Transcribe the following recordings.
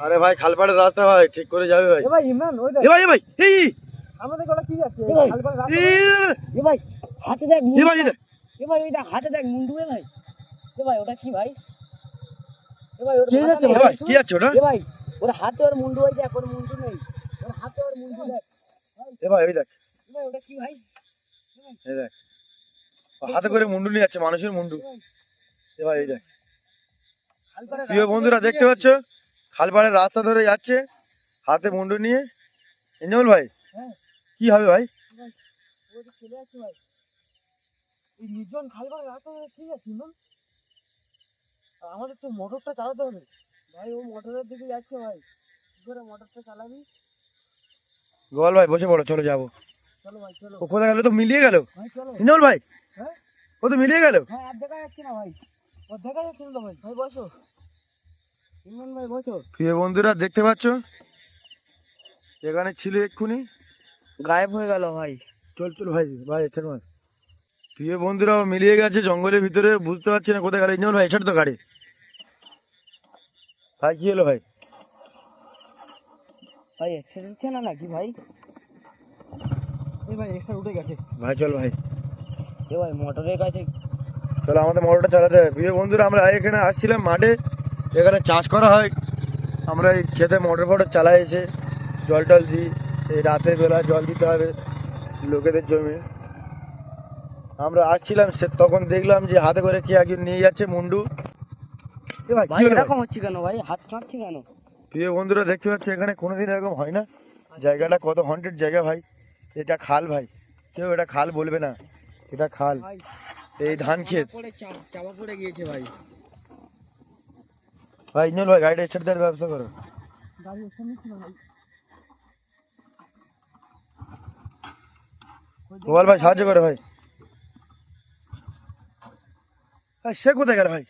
আরে ভাই খালপাড়ের রাস্তা ভাই ঠিক করে যাবে ভাই এ ভাই ইমরান ওই দেখ এ ভাই এ ভাই এই আমাদের গলা কি যাচ্ছে এ ভাই, খালপাড়ের রাস্তা এ ভাই হাতে দেখ এ ভাই এ ভাই ওইটা হাতে দেখ মুন্ডু এ ভাই এ ভাই ওটা কি ভাই এ ভাই ওটা কে এ ভাই কি আছে ওটা এ ভাই ওর হাতে ওর মুন্ডু দেখ ওর মুন্ডু নেই ওর হাতে ওর মুন্ডু দেখ এ ভাই ওই দেখ এ ভাই ওটা কি ভাই এই দেখ হাতে করে মুন্ডু নিয়ে যাচ্ছে মানুষের মুন্ডু এ ভাই এই দেখ খালপাড়ের প্রিয় বন্ধুরা দেখতে পাচ্ছ খালপাড়ের রাস্তা ধরে যাচ্ছে হাতে মুন্ডু নিয়ে। এঞ্জল ভাই হ্যাঁ। কি হবে ভাই? ওই যে চলে যাচ্ছে ভাই। এই নির্জন খালপাড়ের রাস্তা দিয়ে কি যাচ্ছে ইমরান আর আমাদের তো মোটরটা চালাতে হবে। ভাই ও মোটরের দিকে যাচ্ছে ভাই। কি করে মোটরটা চালাবি? গোপাল ভাই বসে পড়ো চলো যাব। চলো ভাই চলো। ও কোথায় গেল? তো মিলিয়ে গেল। ভাই চলো। এঞ্জল ভাই হ্যাঁ? ও তো মিলিয়ে গেল? হ্যাঁ আর দেখা যাচ্ছে না ভাই। ও দেখা যাচ্ছে না ভাই। ভাই বসো। প্রিয় বন্ধুরা দেখতে পাচ্ছ? এখানে ছিল এক্ষুনি। গায়েব হয়ে গেল ভাই। চল চল ভাই ভাই মার প্রিয় বন্ধুরাও মিলিয়ে গেছে জঙ্গলের ভিতরে বুঝতে পারছি না কোথায় গাড়ি। ভাই এছাড় তো গাড়ি। ভাই কি হলো ভাই? ভাই অ্যাক্সিডেন্ট ছিল না নাকি ভাই? এই ভাই এক্সট্রা উঠে গেছে। ভাই চল ভাই। এ ভাই মোটরের কাছে চলো আমাদের মোটরটা চালাতে হবে। প্রিয় বন্ধুরা আমরা এখানে আসছিলাম মাঠে। এখানে চাষ করা হয়। আমরা এই খেতে মোটর ফটর চালাই এসে জল টল দিই। এই রাতের বেলা জল দিতে হবে লোকেদের জমি আমরা আসছিলাম সে তখন দেখলাম যে হাতে করে কে একজন নিয়ে যাচ্ছে মুন্ডু। ভাই? এরকম হচ্ছে কেন ভাই? হাত কাঁপছে কেন? প্রিয় বন্ধুরা দেখতে পাচ্ছ এখানে কোনোদিন এরকম হয় না। জায়গাটা কত হন্টেড জায়গা ভাই। এটা খাল ভাই। কেউ এটা খাল বলবে না। এটা খাল। এই ধান ক্ষেত। চাপা পড়ে গিয়েছে ভাই। ভাই ইঞ্জল ভাই গাড়িটা স্টার্ট দেওয়ার ব্যবস্থা করো। গাড়ি ভাই। গোপাল ভাই সাহায্য করে ভাই। সে কোথায় গেল ভাই?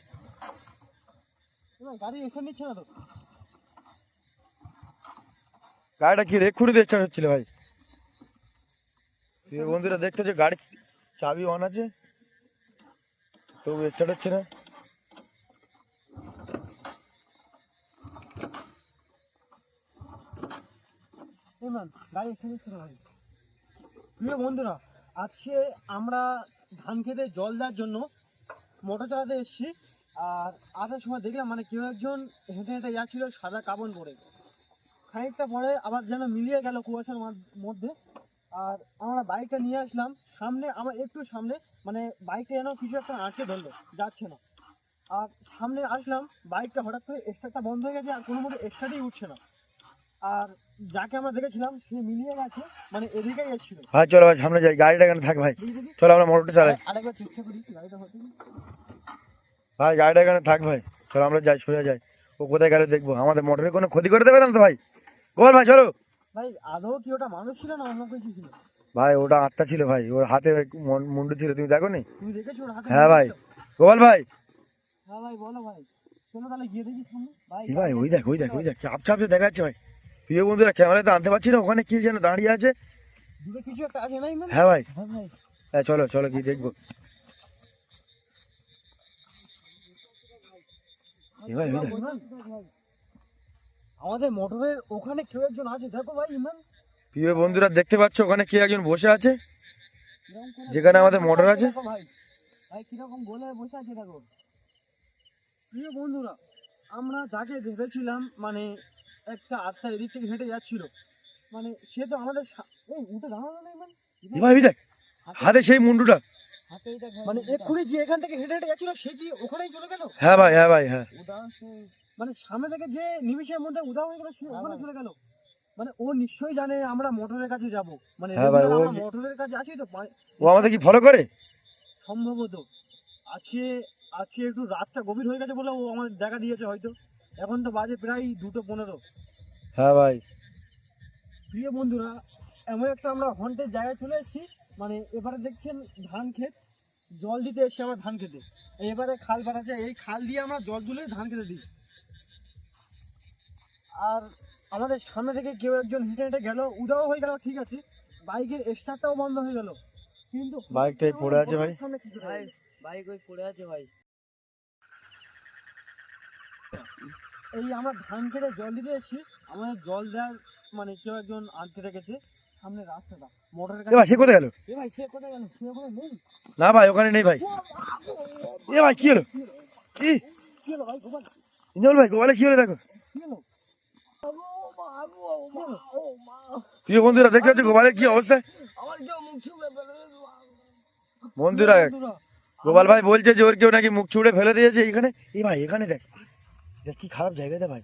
গাড়িটা কি রেক্ষুড়ি দিয়ে স্টার্ট হচ্ছিল ভাই। বন্ধুরা দেখতে যে গাড়ির চাবি অন আছে। তবু স্টার্ট হচ্ছে না। ইমরান গাড়ি এক্সট্রা নিচ্ছে না ভাই প্রিয় বন্ধুরা, আজকে আমরা ধান খেতে জল দেওয়ার জন্য মোটর চালাতে এসেছি। আর আসার সময় দেখলাম মানে কেউ একজন হেঁটে হেঁটে যাচ্ছিল সাদা কাপড় পরে। খানিকটা পরে আবার যেন মিলিয়ে গেল কুয়াশার মধ্যে। আর আমরা বাইকটা নিয়ে আসলাম। সামনে আমার একটু সামনে মানে বাইকটা যেন কিছু একটা আটকে ধরলো, যাচ্ছে না। আর সামনে আসলাম, বাইকটা হঠাৎ করে স্টার্টটা বন্ধ হয়ে গেছে, আর কোনো মতো স্টার্টই উঠছে না। আর যাকে আমরা দেখেছিলাম সে মিলিয়ে গেছে মানে এদিকেই এসেছিল। ভাই চলো ভাই সামনে যাই গাড়িটা এখানে থাক ভাই। চলো আমরা মোটরটা চালাই। আরেকবার চেষ্টা করি গাড়িটা হতে ভাই গাড়িটা এখানে থাক ভাই। চলো আমরা যাই সোজা যাই। ও কোথায় গেলে দেখব। আমাদের মোটরে কোনো ক্ষতি করে দেবে না তো ভাই। গোপাল ভাই চলো। ভাই আদৌ কি ওটা মানুষ ছিল না অন্য কিছু ছিল? ভাই ওটা আত্মা ছিল ভাই। ওর হাতে মন- মুন্ডু ছিল তুমি দেখো নি তুমি দেখেছ ওর হাতে হ্যাঁ ভাই? গোপাল ভাই। হ্যাঁ ভাই বলো ভাই। চলো তাহলে গিয়ে দেখি ভাই ভাই ওই দেখ ওই দেখ ওই দেখ। চাপ চাপে দেখা যাচ্ছে ভাই। প্রিয় বন্ধুরা ক্যামেরাতে আনতে পারছি না ওখানে কি যেন দাঁড়িয়ে আছে? মানে? হ্যাঁ ভাই। হ্যাঁ হ্যাঁ চলো চলো কি দেখব। আমাদের মোটরের ওখানে কেউ একজন আছে দেখো ভাই ইমরান। প্রিয় বন্ধুরা দেখতে পাচ্ছ ওখানে কে একজন বসে আছে? যেখানে আমাদের মোটর আছে? ভাই ভাই কীরকম গোলে বসে আছে দেখো। প্রিয় বন্ধুরা আমরা যাকে ভেবেছিলাম মানে একটা আত্মা এদিক থেকে হেঁটে যাচ্ছিল। মানে সে তো আমাদের এই উঠে দাঁড়ানো নেই মানে। দেখ হাতে সেই মুন্ডুটা। মানে এক্ষুনি যে এখান থেকে হেঁটে হেঁটে যাচ্ছিল সে কি ওখানেই চলে গেল? হ্যাঁ ভাই হ্যাঁ ভাই হ্যাঁ। মানে সামনে থেকে যে নিমিষের মধ্যে হয়ে গেল সে হ্যাঁ ওখানে চলে গেল। মানে ও নিশ্চয়ই জানে আমরা মোটরের কাছে যাব। মানে হ্যাঁ ভাই, মোটরের কাছে আছি তো পা- ও আমাদের কি ফলো করে? সম্ভবত। আজকে আজকে একটু রাতটা গভীর হয়ে গেছে বলে ও আমাদের দেখা দিয়েছে হয়তো। এখন তো বাজে প্রায় দুটো পনেরো। হ্যাঁ ভাই। প্রিয় বন্ধুরা এমন একটা আমরা হন্টের জায়গায় চলে এসেছি মানে এবারে দেখছেন ধান ক্ষেত জল দিতে এসছি আমরা ধান খেতে এবারে খাল পার আছে এই খাল দিয়ে আমরা জল তুলে ধান খেতে দিই। আর আমাদের সামনে থেকে কেউ একজন হেঁটে হেঁটে গেল উদাও হয়ে গেল ঠিক আছে। বাইকের স্টার্টটাও বন্ধ হয়ে গেল। কিন্তু বাইকটাই পড়ে আছে ভাই। সামনে কিছু ভাই বাইক ওই পড়ে আছে ভাই। এই আমরা ধান খেতে জল দিতে এসেছি। আমাদের জল দেওয়ার মানে কেউ একজন আনতে রেখেছে। সামনে রাস্তাটা মোটরের এ ভাই সে কোথায় গেল? এ ভাই সে কোথায় গেল? সে ওখানে নেই। না ভাই ওখানে নেই ভাই। এ ভাই কি হলো? ই কি হলো ভাই গোপাল? ইন্দল ভাই গোপালে কি হলো দেখো? কি হলো? প্রিয় বন্ধুরা দেখতে পাচ্ছ গোপালের কি অবস্থা? বন্ধুরা, গোপাল ভাই বলছে যে ওর কেউ নাকি মুখ ছুড়ে ফেলে দিয়েছে এখানে এ ভাই এখানে দেখ। দেখ কি খারাপ জায়গাতে ভাই?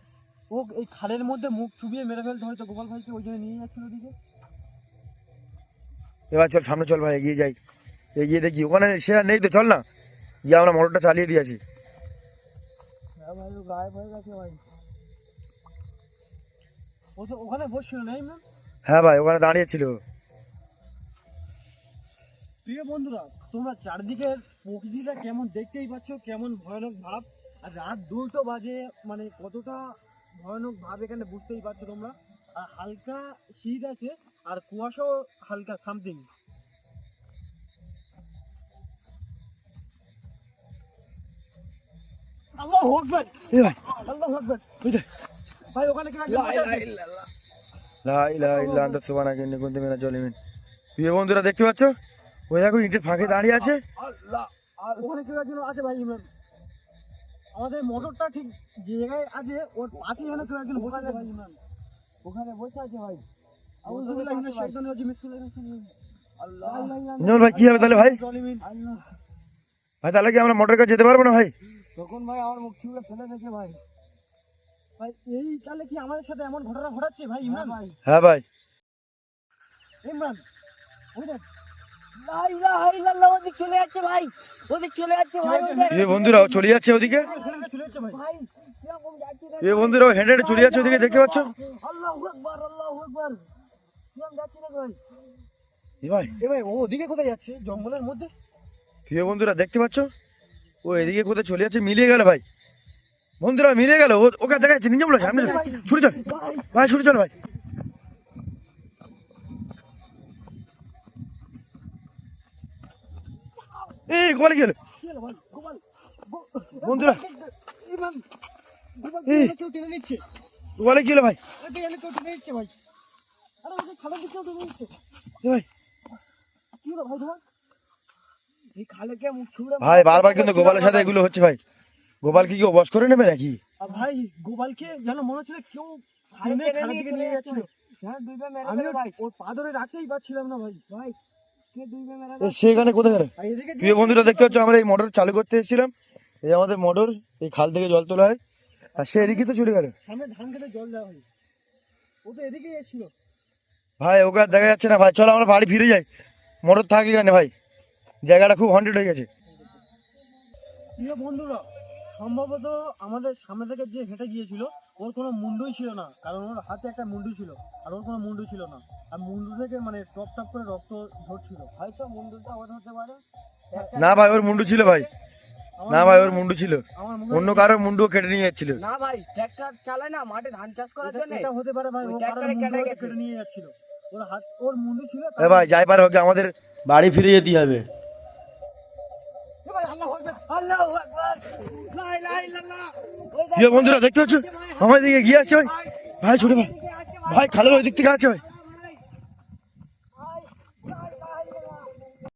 ও এই খালের মধ্যে মুখ চুবিয়ে মেরে ফেলতে হয়তো গোপাল ভাইকে ওই জন্য নিয়ে যাচ্ছিল ওদিকে। এবার চল সামনে চল ভাই এগিয়ে যাই। এগিয়ে দেখি ওখানে সে আর নেই তো চল না। গিয়ে আমরা মোটরটা চালিয়ে হ্যাঁ ও গায়েব হয়ে গেছে ভাই। ও তো ওখানে বসছিল না? হ্যাঁ ভাই ওখানে দাঁড়িয়েছিল প্রিয় বন্ধুরা তোমরা চারদিকের প্রকৃতিটা কেমন দেখতেই পাচ্ছ কেমন ভয়ানক ভাব। আর রাত দুটো বাজে মানে কতটা ভয়ানক ভাব এখানে বুঝতেই পারছ তোমরা? আর হালকা শীত আছে আর কুয়াশাও হালকা সামথিং আল্লাহ আকবার! এ ভাই আল্লাহ আকবার! ওই ভাই ওখানে কি একটা বসে আছে লা ইলাহা ইল্লা আনতা সুবহানাকা ইন্নী কুনতু মিনাজ জালিমিন প্রিয় বন্ধুরা দেখতে পাচ্ছ? ওই দেখো ইটের ফাঁকে দাঁড়িয়ে আছে। আল্লাহ আর ওখানে কেউ আছে ভাই ইমরান। আমাদের মোটরটা ঠিক যে জায়গায় আছে ওর পাশে যেন কেউ একজন বসে আছে ভাই। ইমরান ওখানে বসে আছে ভাই। আউযুবিল্লাহি মিনাশ শাইতানির রাজিম বিসমিল্লাহির আল্লাহ। ভাই কি হবে তাহলে ভাই? ভাই তাহলে কি আমরা মোটর কাছে যেতে পারব না ভাই? তখন ভাই আমার মুখ ফেলে ভাই। ভাই এই কালে কি আমাদের সাথে এমন ঘটনা ঘটাচ্ছে ভাই ইমরান? ভাই। হ্যাঁ ভাই। ইমরান ওই দেখ। চলে যাচ্ছে ভাই ওদিক চলে যাচ্ছে ভাই বন্ধুরা চলে যাচ্ছে ওদিকে? প্রিয় বন্ধুরা হেঁটে চলে যাচ্ছে ওদিকে দেখতে পাচ্ছ? আল্লাহু আকবার আল্লাহু আকবার। কীরকম যাচ্ছে রে ভাই? এ ভাই। এ ভাই ও ওদিকে কোথায় যাচ্ছে? জঙ্গলের মধ্যে? প্রিয় বন্ধুরা দেখতে পাচ্ছ? ও এদিকে কোথায় চলে যাচ্ছে? মিলিয়ে গেল ভাই। বন্ধুরা মিলিয়ে গেল। ও- ওকে দেখা যাচ্ছে নিজে বলো সামনে। ছুটে চল। ভাই। ছুটে চল ভাই। এই গোপালে কি হলো? বন্ধুরা। কেউ টেনে নিচ্ছে। গোপালে কি ভাই? কেউ টেনে নিচ্ছে ভাই। আরে খালের দিকে কেউ টেনে নিচ্ছে। ভাই। কি হলো ভাই তোমার খালে কে মুখ ছুঁড়ে ভাই বারবার কিন্তু গোপালের সাথে এগুলো হচ্ছে ভাই। গোপাল কি কেউ বস করে নেবে নাকি? আর ভাই গোপালকে যেন মনে হচ্ছিল কেউ নিয়ে দিকে নিয়ে যাচ্ছে যাচ্ছিল। হ্যাঁ দুইবার মেরে আমি দিল ভাই। ওর পা ধরে পারছিলাম না ভাই। ভাই কে দুইবার মেরে এ, সে এখানে কোথায়? প্রিয় বন্ধুরা দেখতে পাচ্ছ আমরা এই মোটর চালু করতে এসেছিলাম। এই আমাদের মোটর এই খাল থেকে জল তোলা হয়। আর সে এদিকে তো চলে গেল। সামনে ধান খেতে জল দেওয়া হয় ও তো এদিকেই এসেছিল। ভাই ওকে আর দেখা যাচ্ছে না। ভাই চলো আমরা বাড়ি ফিরে যাই। মোটর থাকি কেন ভাই? জায়গাটা খুব হন্টেড হয়ে গেছে। প্রিয় বন্ধুরা সম্ভবত আমাদের সামনে থেকে যে হেঁটে গিয়েছিল ওর কোনো মুন্ডুই ছিল না। কারণ ওর হাতে একটা মুন্ডু ছিল আর ওর কোনো মুন্ডু ছিল না। আর মুন্ডু থেকে মানে টপ টপ করে রক্ত ঝরছিল। হয়তো মুন্ডুটা ওর হতে পারে। না ভাই ওর মুন্ডু ছিল ভাই। না ভাই ওর মুন্ডু ছিল। অন্য কারোর মুন্ডু কেটে নিয়ে যাচ্ছিল। না ভাই ট্র্যাক্টর চালায় না মাঠে ধান চাষ করার জন্য। এটা হতে পারে ভাই ট্রাক্টরে কেটে কেটে নিয়ে যাচ্ছিল। ওর হাত ওর মুন্ডু ছিল এ ভাই যাই পার হোক আমাদের বাড়ি ফিরে যেতে হবে। এ ভাই আল্লাহ আকবার। আল্লাহু আকবার। লা ইলাহা ইল্লাল্লাহ। ওই বন্ধুরা দেখতে পাচ্ছ? আমার দিকে গিয়ে আসছে ভাই। ভাই ছোট ভাই। ভাই খালের ওই দিক থেকে আছে ভাই।